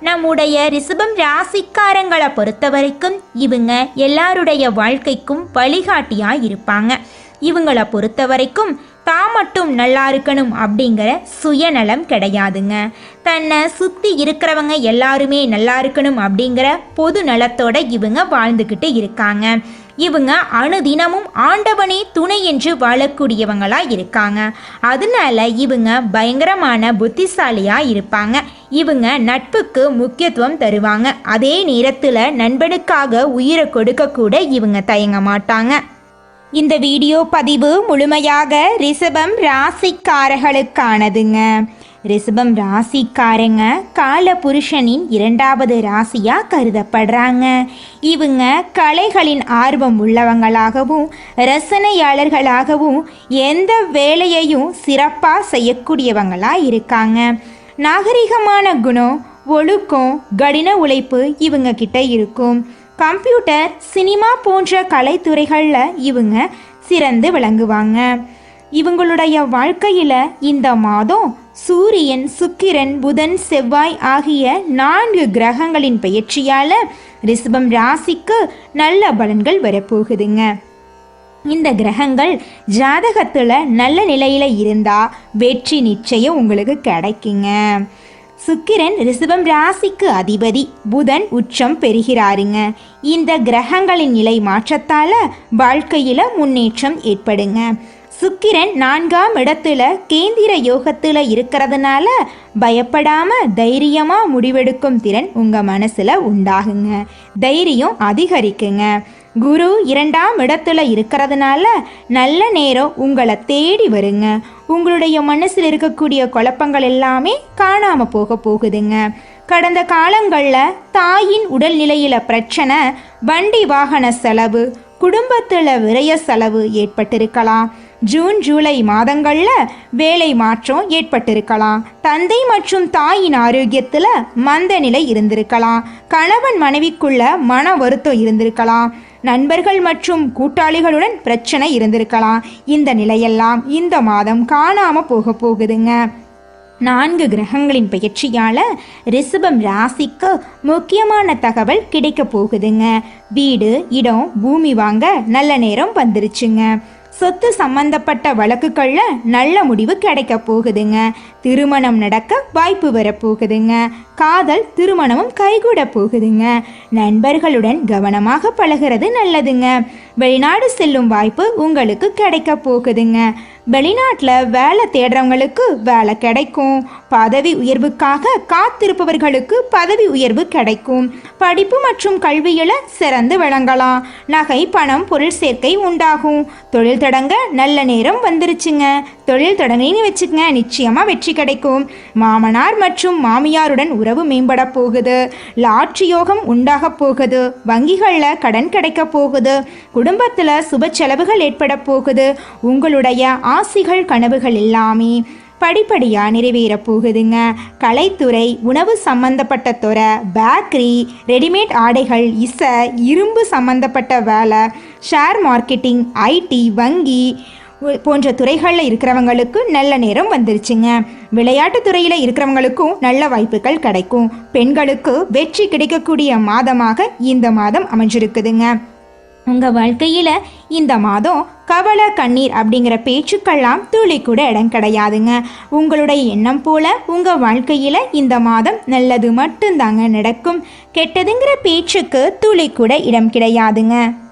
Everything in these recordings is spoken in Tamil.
நம்முடைய ரிசபம் ராசிக்காரங்களை பொறுத்த வரைக்கும் இவங்க எல்லாருடைய வாழ்க்கைக்கும் வழிகாட்டியாக இருப்பாங்க இவங்கள பொறுத்த வரைக்கும் தான் மட்டும் நல்லா இருக்கணும் அப்படிங்கிற சுயநலம் கிடையாதுங்க. தன்னை சுற்றி இருக்கிறவங்க எல்லாருமே நல்லா இருக்கணும் அப்படிங்கிற பொது நலத்தோட இவங்க வாழ்ந்துக்கிட்டு இருக்காங்க. இவங்க அணுதினமும் ஆண்டவனே துணை என்று வாழக்கூடியவங்களாக இருக்காங்க. அதனால இவங்க பயங்கரமான புத்திசாலியாக இருப்பாங்க. இவங்க நட்புக்கு முக்கியத்துவம் தருவாங்க. அதே நேரத்தில் நண்பனுக்காக உயிரை கொடுக்க கூட இவங்க தயங்க மாட்டாங்க. இந்த வீடியோ பதிவு முழுமையாக ரிஷபம் ராசிக்காரர்களுக்கானதுங்க. ரிஷபம் ராசிக்காரங்க கால புருஷனின் இரண்டாவது ராசியா கருதப்படுறாங்க. இவங்க கலைகளின் ஆர்வம் உள்ளவங்களாகவும் ரசனையாளர்களாகவும் எந்த வேலையையும் சிறப்பாக செய்யக்கூடியவங்களா இருக்காங்க. நாகரிகமான குணம் ஒழுக்கம் கடின உழைப்பு இவங்க கிட்ட இருக்கும். கம்ப்யூட்டர் சினிமா போன்ற கலைத்துறைகளில் இவங்க சிறந்து விளங்குவாங்க. இவங்களுடைய வாழ்க்கையில் இந்த மாதம் சூரியன் சுக்கிரன் புதன் செவ்வாய் ஆகிய நான்கு கிரகங்களின் பெயர்ச்சியால் ரிஷபம் ராசிக்கு நல்ல பலன்கள் வரப்போகுதுங்க. இந்த கிரகங்கள் ஜாதகத்தில் நல்ல நிலையில் இருந்தால் வெற்றி நிச்சயம் உங்களுக்கு கிடைக்குங்க. சுக்கிரன் ரிசபம் ராசிக்கு அதிபதி புதன் உச்சம் பெறுகிறாருங்க. இந்த கிரகங்களின் நிலை மாற்றத்தால் வாழ்க்கையில் முன்னேற்றம் ஏற்படுங்க. சுக்கிரன் நான்காம் இடத்துல கேந்திர யோகத்தில் இருக்கிறதுனால பயப்படாமல் தைரியமாக முடிவெடுக்கும் திறன் உங்கள் மனசில் உண்டாகுங்க. தைரியம் அதிகரிக்குங்க. குரு இரண்டாம் இடத்துல இருக்கிறதுனால நல்ல நேரம் உங்களை தேடி வருங்க. உங்களுடைய மனசில் இருக்கக்கூடிய குழப்பங்கள் எல்லாமே காணாமல் போக போகுதுங்க. கடந்த காலங்களில் தாயின் உடல்நிலையில் பிரச்சனை வண்டி வாகன செலவு குடும்பத்தில் விரய செலவு ஏற்பட்டிருக்கலாம். ஜூன் ஜூலை மாதங்களில் வேலை மாற்றம் ஏற்பட்டிருக்கலாம். தந்தை மற்றும் தாயின் ஆரோக்கியத்தில் மந்த நிலை இருந்திருக்கலாம். கணவன் மனைவிக்குள்ள மன வருத்தம் இருந்திருக்கலாம். நண்பர்கள் மற்றும் கூட்டாளிகளுடன் பிரச்சனை இருந்திருக்கலாம். இந்த நிலையெல்லாம் இந்த மாதம் காணாமல் போக போகுதுங்க. நான்கு கிரகங்களின் பயிற்சியால் ரிஷபம் ராசிக்கு முக்கியமான தகவல் கிடைக்க போகுதுங்க. வீடு இடம் பூமி வாங்க நல்ல நேரம் வந்துருச்சுங்க. சொத்து சம்பந்தப்பட்ட வழக்குகளில் நல்ல முடிவு கிடைக்க போகுதுங்க. திருமணம் நடக்க வாய்ப்பு வரப்போகுதுங்க. காதல் திருமணமும் கைகூட போகுதுங்க. நண்பர்களுடன் கவனமாக பழகிறது நல்லதுங்க. வெளிநாடு செல்லும் வாய்ப்பு உங்களுக்கு கிடைக்க போகுதுங்க. வெளிநாட்டில் வேலை தேடுறவங்களுக்கு வேலை கிடைக்கும். பதவி உயர்வுக்காக காத்திருப்பவர்களுக்கு பதவி உயர்வு கிடைக்கும். படிப்பு மற்றும் கல்வியில் சிறந்து விளங்கலாம். நகை பணம் பொருள் சேர்க்கை உண்டாகும். தொழில் தொடங்க நல்ல நேரம் வந்துருச்சுங்க. தொழில் தொடங்கின்னு வச்சுக்கங்க. நிச்சயமாக வெற்றி கிடைக்கும். மாமனார் மற்றும் மாமியாருடன் உறவு மேம்பட போகுது. லாட்சி யோகம் உண்டாக போகுது. வங்கிகளில் கடன் கிடைக்க போகுது. குடும்பத்தில் சுப செலவுகள் ஏற்பட போகுது. உங்களுடைய ஆசிகள் கனவுகள் எல்லாமே படிப்படியாக நிறைவேற போகுதுங்க. கலைத்துறை உணவு சம்பந்தப்பட்ட துறை பேக்கரி ரெடிமேட் ஆடைகள் இசை இரும்பு சம்பந்தப்பட்ட வேலை ஷேர் மார்க்கெட்டிங் ஐடி வங்கி போன்ற துறைகளில் இருக்கிறவங்களுக்கு நல்ல நேரம் வந்துருச்சுங்க. விளையாட்டு துறையில் இருக்கிறவங்களுக்கும் நல்ல வாய்ப்புகள் கிடைக்கும். பெண்களுக்கு வெற்றி கிடைக்கக்கூடிய மாதமாக இந்த மாதம் அமைஞ்சிருக்குதுங்க. உங்கள் வாழ்க்கையில் இந்த மாதம் கவலை கண்ணீர் அப்படிங்கிற பேச்சுக்கெல்லாம் துளி கூட இடம் கிடையாதுங்க. உங்களுடைய எண்ணம் போல உங்கள் வாழ்க்கையில் இந்த மாதம் நல்லது மட்டும்தாங்க நடக்கும். கெட்டதுங்கிற பேச்சுக்கு துளி கூட இடம் கிடையாதுங்க.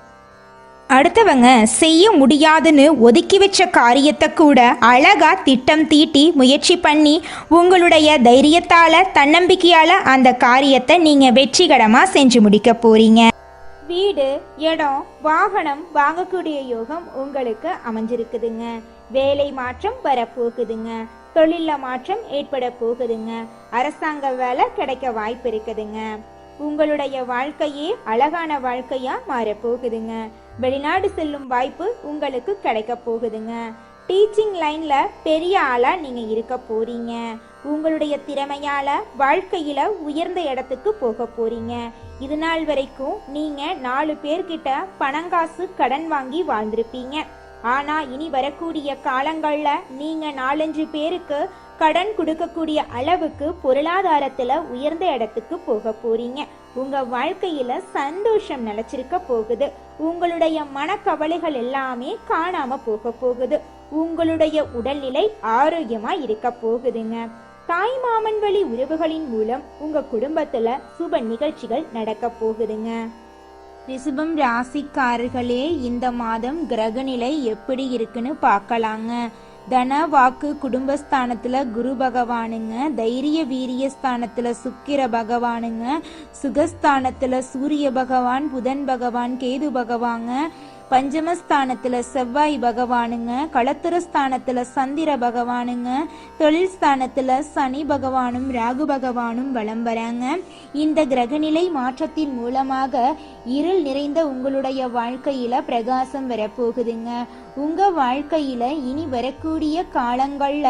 அடுத்தவங்க செய்ய முடியாதுன்னு ஒதுக்கி வச்ச காரியத்தை கூட அழகா திட்டம் தீட்டி முயற்சி பண்ணி உங்களுடைய தைரியத்தால தன்னம்பிக்கையால அந்த காரியத்தை நீங்க வெற்றிகரமா செஞ்சு முடிக்க போறீங்க. வீடு இடம் வாகனம் வாங்கக்கூடிய யோகம் உங்களுக்கு அமைஞ்சிருக்குதுங்க. வேலை மாற்றம் வரப்போகுதுங்க. தொழிலில் மாற்றம் ஏற்பட போகுதுங்க. அரசாங்க வேலை கிடைக்க வாய்ப்பு இருக்குதுங்க. உங்களுடைய வாழ்க்கையே அழகான வாழ்க்கையா மாறப்போகுதுங்க. வெளிநாடு செல்லும் வாய்ப்பு உங்களுக்கு கிடைக்க போகுதுங்க. டீச்சிங் லைனில் பெரிய ஆளாக நீங்கள் இருக்க போகிறீங்க உங்களுடைய திறமையால் வாழ்க்கையில் உயர்ந்த இடத்துக்கு போக போகிறீங்க இது நாள் வரைக்கும் நீங்கள் நாலு பேர்கிட்ட பணங்காசு கடன் வாங்கி வாழ்ந்திருப்பீங்க. ஆனால் இனி வரக்கூடிய காலங்களில் நீங்கள் நாலஞ்சு பேருக்கு கடன் கொடுக்கக்கூடிய அளவுக்கு பொருளாதாரத்தில் உயர்ந்த இடத்துக்கு போக போகிறீங்க உங்கள் வாழ்க்கையில் சந்தோஷம் நிலச்சிருக்க போகுது. உங்களுடைய மனக்கவலைகள் எல்லாமே காணாம போக போகுது. உங்களுடைய உடல்நிலை ஆரோக்கியமா இருக்க போகுதுங்க. தாய் மாமன் வழி உறவுகளின் மூலம் உங்க குடும்பத்துல சுப நிகழ்ச்சிகள் நடக்க போகுதுங்க. ரிஷபம் ராசிக்காரர்களே இந்த மாதம் கிரகநிலை எப்படி இருக்குன்னு பார்க்கலாங்க. தன வாக்கு குடும்பஸ்தானத்துல குரு பகவானுங்க தைரிய வீரிய ஸ்தானத்துல சுக்கிர பகவானுங்க சுகஸ்தானத்துல சூரிய பகவான் புதன் பகவான் கேது பகவாங்க பஞ்சமஸ்தானத்துல செவ்வாய் பகவானுங்க களத்திர ஸ்தானத்தில் சந்திர பகவானுங்க தொழில் ஸ்தானத்துல சனி பகவானும் ராகு பகவானும் வலம் வராங்க. இந்த கிரகநிலை மாற்றத்தின் மூலமாக இருள் நிறைந்த உங்களுடைய வாழ்க்கையில பிரகாசம் வரப்போகுதுங்க. உங்க வாழ்க்கையில இனி வரக்கூடிய காலங்கள்ல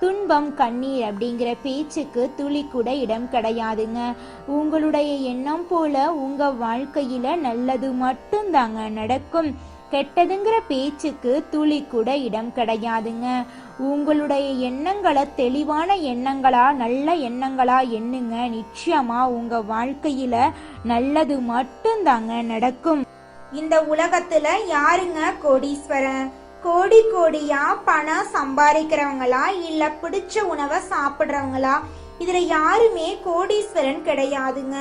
துன்பம் கண்ணீர் அப்படிங்கிற பேச்சுக்கு துளி கூட இடம் கிடையாதுங்க. உங்களுடைய எண்ணம் போல உங்க வாழ்க்கையில நல்லது மட்டும்தாங்க நடக்கும். கெட்டதுங்கிற பேச்சுக்கு துளி கூட இடம் கிடையாதுங்க. உங்களுடைய எண்ணங்களை தெளிவான எண்ணங்களா நல்ல எண்ணங்களா எண்ணுங்க. நிச்சயமா உங்க வாழ்க்கையில நல்லது மட்டும்தாங்க நடக்கும். இந்த உலகத்துல யாருங்க கோடீஸ்வரன்? கோடி கோடியா பணம் சம்பாதிக்கிறவங்களா இல்ல பிடிச்ச உணவை சாப்பிடுறவங்களா? இதுல யாருமே கோடீஸ்வரன் கிடையாதுங்க.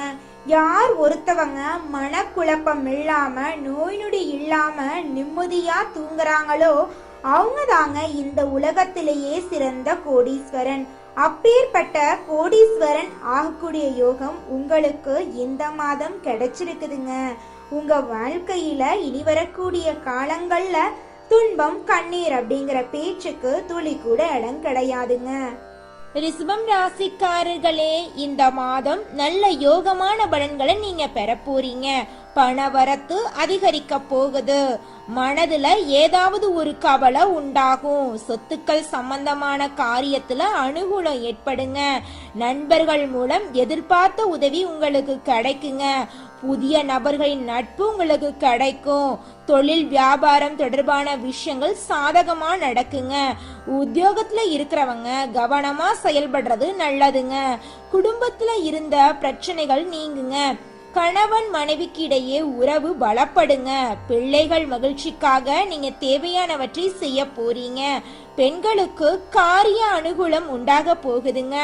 யார் ஒருத்தவங்க மனக்குழப்பம் இல்லாம நோய் நொடி இல்லாம நிம்மதியா தூங்குறாங்களோ அவங்க தாங்க இந்த உலகத்திலேயே சிறந்த கோடீஸ்வரன். அப்பேற்பட்ட கோடீஸ்வரன் ஆகக்கூடிய யோகம் உங்களுக்கு இந்த மாதம் கிடைச்சிருக்குதுங்க. உங்க வாழ்க்கையில இனி வரக்கூடிய காலங்கள்ல துன்பம் கண்ணீர் அப்படிங்கிற பேச்சுக்கு துளி கூட இடம் கிடையாதுங்க. ரிஷபம் ராசிக்காரர்களே இந்த மாதம் நல்ல யோகமான பலன்களை நீங்க பெற போறீங்க. பண வரத்து அதிகரிக்க போகுது. மனதுல ஏதாவது ஒரு கவலை உண்டாகும். சொத்துக்கள் சம்பந்தமான காரியத்துல அனுகூலம் ஏற்படுங்க. நண்பர்கள் மூலம் எதிர்பார்த்த உதவி உங்களுக்கு கிடைக்குங்க. புதிய நபர்களின் நட்பு உங்களுக்கு கிடைக்கும். தொழில் வியாபாரம் தொடர்பான விஷயங்கள் சாதகமா நடக்குங்க. உத்தியோகத்துல இருக்கிறவங்க கவனமா செயல்படுறது நல்லதுங்க. குடும்பத்துல இருந்த பிரச்சனைகள் நீங்குங்க. கணவன் மனைவிக்கு இடையே உறவு பலப்படுங்க. பிள்ளைகள் மகிழ்ச்சிக்காக நீங்க தேவையானவற்றை செய்ய போறீங்க. பெண்களுக்கு காரிய அனுகூலம் உண்டாக போகுதுங்க.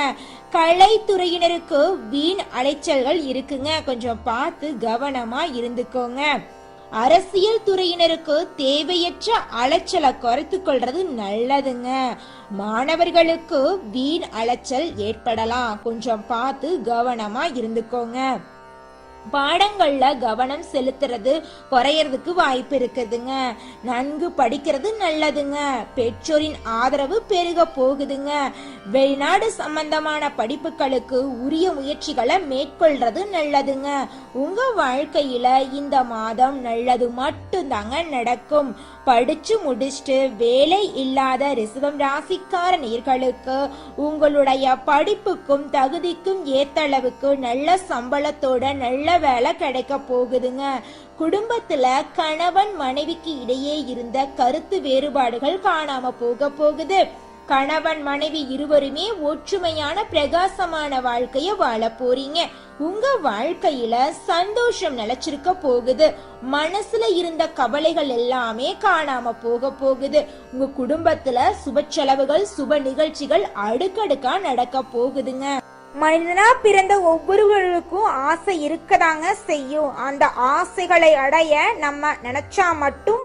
கலைத்துறையினருக்கு வீண் அலைச்சல்கள் இருக்குங்க. கொஞ்சம் பார்த்து கவனமா இருந்துக்கோங்க. அரசியல் துறையினருக்கு தேவையற்ற அலைச்சலை குறைத்து கொள்றது நல்லதுங்க. மாணவர்களுக்கு வீண் அலைச்சல் ஏற்படலாம். கொஞ்சம் பார்த்து கவனமா இருந்துக்கோங்க. பாடங்கள்ல கவனம் செலுத்துறது குறையறதுக்கு வாய்ப்பு இருக்குதுங்க. நன்கு படிக்கிறது நல்லதுங்க. பெற்றோரின் ஆதரவு பெருக போகுதுங்க. வெளிநாடு சம்பந்தமான படிப்புகளுக்கு உரிய முயற்சிகளை மேற்கொள்றது நல்லதுங்க. உங்க வாழ்க்கையில இந்த மாதம் நல்லது மட்டும்தாங்க நடக்கும். படிச்சு முடிச்சுட்டு வேலை இல்லாத ரிசவம் ராசிக்கார நேர்களுக்கு உங்களுடைய படிப்புக்கும் தகுதிக்கும் ஏத்தளவுக்கு நல்ல சம்பளத்தோட நல்ல வேலை கிடைக்க போகுதுங்க. குடும்பத்துல கணவன் மனைவிக்கு இடையே இருந்த கருத்து வேறுபாடுகள் காணாம போக போகுது. கணவன் மனைவி இருவருமே ஒற்றுமையான பிரகாசமான வாழ்க்கைய வாழ போறீங்க. உங்க வாழ்க்கையில சந்தோஷம் நிலைச்சிருக்க போகுது. மனசுல இருந்த கவலைகள் எல்லாமே காணாம போக போகுது. உங்க குடும்பத்துல சுப செலவுகள் சுப நிகழ்ச்சிகள் அடுக்கடுக்கா நடக்க போகுதுங்க. மனிதனா பிறந்த ஒவ்வொருவருக்கும் ஆசை இருக்கதாங்க செய்யும். அந்த ஆசைகளை அடைய நம்ம நினைச்சா மட்டும்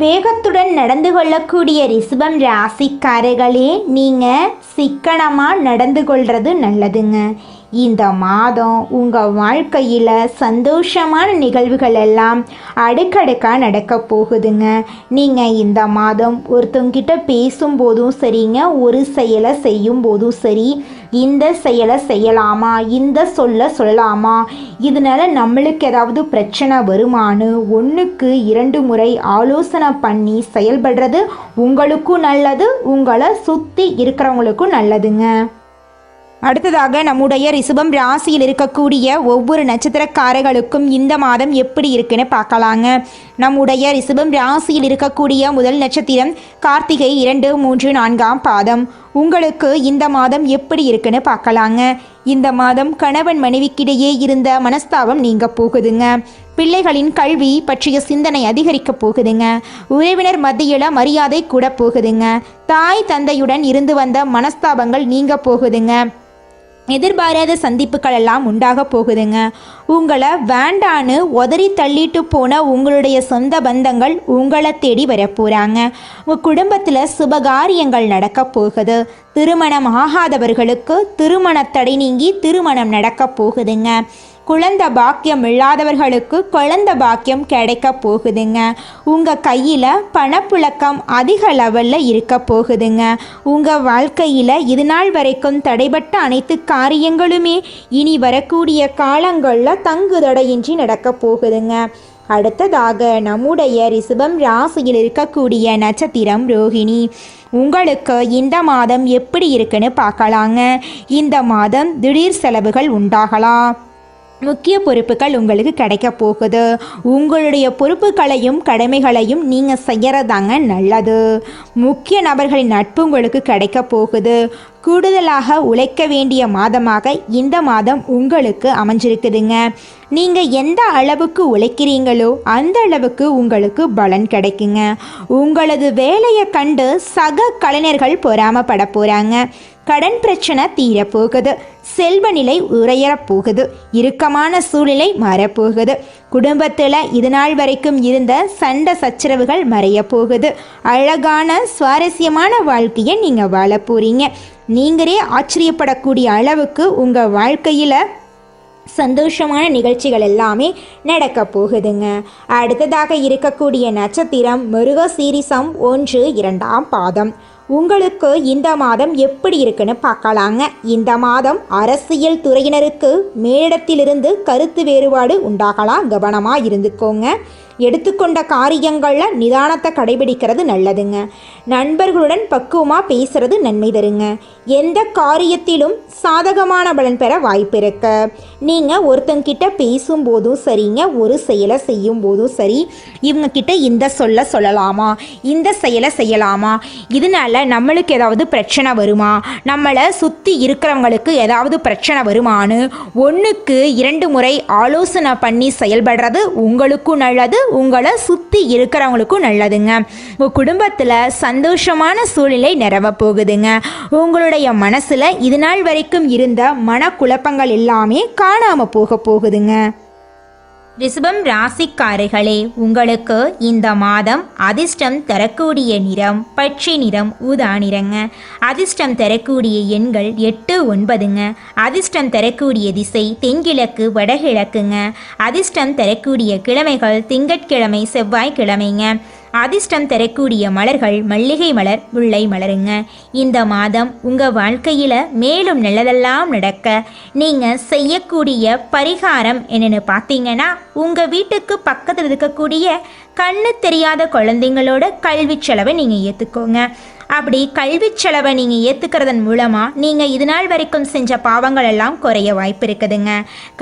வேகத்துடன் நடந்து கொள்ளக்கூடிய ரிஷபம் ராசிக்காரர்களே நீங்கள் சிக்கனமாக நடந்து கொள்வது நல்லதுங்க. இந்த மாதம் உங்கள் வாழ்க்கையில் சந்தோஷமான நிகழ்வுகள் எல்லாம் அடுக்கடுக்காக நடக்க போகுதுங்க. நீங்கள் இந்த மாதம் ஒருத்தவங்கிட்ட பேசும்போதும் சரிங்க ஒரு செயலை செய்யும் போதும் சரி இந்த செயலை செய்யலாமா? இந்த சொல்ல சொல்லலாமா? இதனால நம்மளுக்கு ஏதாவது பிரச்சனை வருமானு ஒன்றுக்கு இரண்டு முறை ஆலோசனை பண்ணி செயல்படுறது உங்களுக்கும் நல்லது உங்களை சுற்றி இருக்கிறவங்களுக்கும் நல்லதுங்க. அடுத்ததாக நம்முடைய ரிஷபம் ராசியில் இருக்கக்கூடிய ஒவ்வொரு நட்சத்திரக்காரர்களுக்கும் இந்த மாதம் எப்படி இருக்குன்னு பார்க்கலாங்க. நம்முடைய ரிஷபம் ராசியில் இருக்கக்கூடிய முதல் நட்சத்திரம் கார்த்திகை இரண்டு மூன்று நான்காம் பாதம். உங்களுக்கு இந்த மாதம் எப்படி இருக்குன்னு பார்க்கலாங்க. இந்த மாதம் கணவன் மனைவிக்கிடையே இருந்த மனஸ்தாபம் நீங்க போகுதுங்க. பிள்ளைகளின் கல்வி பற்றிய சிந்தனை அதிகரிக்க போகுதுங்க. உறவினர் மத்தியில் மரியாதை கூட போகுதுங்க. தாய் தந்தையுடன் இருந்து வந்த மனஸ்தாபங்கள் நீங்க போகுதுங்க. எதிர்பாராத சந்திப்புகள் எல்லாம் உண்டாக போகுதுங்க. உங்களை வேண்டான்னு உதறி தள்ளிட்டு போன உங்களுடைய சொந்த பந்தங்கள் உங்களை தேடி வரப்போகிறாங்க உங்கள் குடும்பத்தில் சுபகாரியங்கள் நடக்க போகுது. திருமணம் ஆகாதவர்களுக்கு திருமண தடை நீங்கி திருமணம் நடக்க போகுதுங்க. குழந்த பாக்கியம் இல்லாதவர்களுக்கு குழந்த பாக்கியம் கிடைக்க போகுதுங்க. உங்கள் கையில் பணப்புழக்கம் அதிக லெவலில் இருக்க போகுதுங்க. உங்கள் வாழ்க்கையில் இது நாள் வரைக்கும் தடைபட்ட அனைத்து காரியங்களுமே இனி வரக்கூடிய காலங்களில் தங்கு தடையின்றி நடக்க போகுதுங்க. அடுத்ததாக நம்முடைய ரிசபம் ராசியில் இருக்கக்கூடிய நட்சத்திரம் ரோஹிணி உங்களுக்கு இந்த மாதம் எப்படி இருக்குன்னு பார்க்கலாங்க. இந்த மாதம் திடீர் செலவுகள் உண்டாகலாம். முக்கிய பொறுப்புகள் உங்களுக்கு கிடைக்க போகுது. உங்களுடைய பொறுப்புகளையும் கடமைகளையும் நீங்கள் செய்யறதாங்க நல்லது. முக்கிய நபர்களின் நட்பு உங்களுக்கு கிடைக்க போகுது. கூடுதலாக உழைக்க வேண்டிய மாதமாக இந்த மாதம் உங்களுக்கு அமைஞ்சிருக்குதுங்க. நீங்கள் எந்த அளவுக்கு உழைக்கிறீங்களோ அந்த அளவுக்கு உங்களுக்கு பலன் கிடைக்குங்க. உங்களது வேலையை கண்டு சக கலைஞர்கள் பொறாமப்பட போகிறாங்க கடன் பிரச்சனை தீரப்போகுது செல்வ நிலை உரையறப் போகுது. இறுக்கமான சூழ்நிலை மாறப்போகுது. குடும்பத்தில் இது நாள் வரைக்கும் இருந்த சண்டை சச்சரவுகள் மறைய போகுது. அழகான சுவாரஸ்யமான வாழ்க்கையை நீங்கள் வாழ போகிறீங்க நீங்களே ஆச்சரியப்படக்கூடிய அளவுக்கு உங்கள் வாழ்க்கையில் சந்தோஷமான நிகழ்ச்சிகள் எல்லாமே நடக்க போகுதுங்க. அடுத்ததாக இருக்கக்கூடிய நட்சத்திரம் மிருக சீரிசம் ஒன்று இரண்டாம் பாதம். உங்களுக்கு இந்த மாதம் எப்படி இருக்குன்னு பார்க்கலாங்க. இந்த மாதம் அரசியல் துறையினருக்கு மேலிடத்திலிருந்து கருத்து வேறுபாடு உண்டாகலாம். கவனமாக இருந்துக்கோங்க. எடுத்துக்கொண்ட காரியங்களில் நிதானத்தை கடைபிடிக்கிறது நல்லதுங்க. நண்பர்களுடன் பக்குவமாக பேசுறது நன்மை தருங்க. எந்த காரியத்திலும் சாதகமான பலன் பெற வாய்ப்பு இருக்கு. நீங்கள் ஒருத்தங்கிட்ட பேசும்போதும் சரிங்க ஒரு செயலை செய்யும் போதும் சரி. இவங்க கிட்ட இந்த சொல்ல சொல்லலாமா? இந்த செயலை செய்யலாமா? இதனால நம்மளுக்கு ஏதாவது பிரச்சனை வருமா? நம்மளை சுற்றி இருக்கிறவங்களுக்கு ஏதாவது பிரச்சனை வருமானு ஒன்றுக்கு இரண்டு முறை ஆலோசனை பண்ணி செயல்படுறது உங்களுக்கும் நல்லது உங்களை சுற்றி இருக்கிறவங்களுக்கும் நல்லதுங்க. உங்கள் குடும்பத்தில் சந்தோஷமான சூழ்நிலை நிறவ போகுதுங்க. உங்களுடைய மனசில் இது நாள் வரைக்கும் இருந்த மனக்குழப்பங்கள் எல்லாமே காணாமல் போக போகுதுங்க. ரிஷபம் ராசிக்காரர்களே உங்களுக்கு இந்த மாதம் அதிர்ஷ்டம் தரக்கூடிய நிறம் பச்சை நிறம் ஊதா நிறங்க அதிர்ஷ்டம் தரக்கூடிய எண்கள் எட்டு ஒன்பதுங்க. அதிர்ஷ்டம் தரக்கூடிய திசை தென்கிழக்கு வடகிழக்குங்க. அதிர்ஷ்டம் தரக்கூடிய கிழமைகள் திங்கட்கிழமை செவ்வாய்க்கிழமைங்க. அதிர்ஷ்டம் தரக்கூடிய மலர்கள் மல்லிகை மலர் முல்லை மலருங்க. இந்த மாதம் உங்கள் வாழ்க்கையில் மேலும் நல்லதெல்லாம் நடக்க நீங்கள் செய்யக்கூடிய பரிகாரம் என்னென்னு பார்த்தீங்கன்னா உங்கள் வீட்டுக்கு பக்கத்தில் இருக்கக்கூடிய கண்ணு தெரியாத குழந்தைங்களோட கல்வி செலவை நீங்கள் ஏற்றுக்கோங்க அப்படி கல்வி செலவை நீங்கள் ஏற்றுக்கிறதன் மூலமாக நீங்கள் இது நாள் வரைக்கும் செஞ்ச பாவங்கள் எல்லாம் குறைய வாய்ப்பு இருக்குதுங்க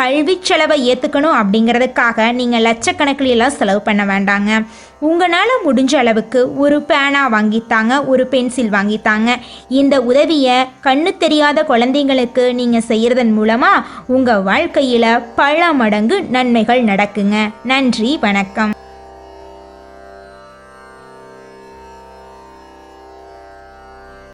கல்வி செலவை ஏற்றுக்கணும் அப்படிங்கிறதுக்காக நீங்கள் லட்சக்கணக்கில் எல்லாம் செலவு பண்ண வேண்டாங்க. உங்களால் முடிஞ்ச அளவுக்கு ஒரு பேனா வாங்கித்தாங்க ஒரு பென்சில் வாங்கித்தாங்க. இந்த உதவியை கண்ணு தெரியாத குழந்தைங்களுக்கு நீங்கள் செய்கிறதன் மூலமாக உங்கள் வாழ்க்கையில் பல மடங்கு நன்மைகள் நடக்குங்க. நன்றி வணக்கம்.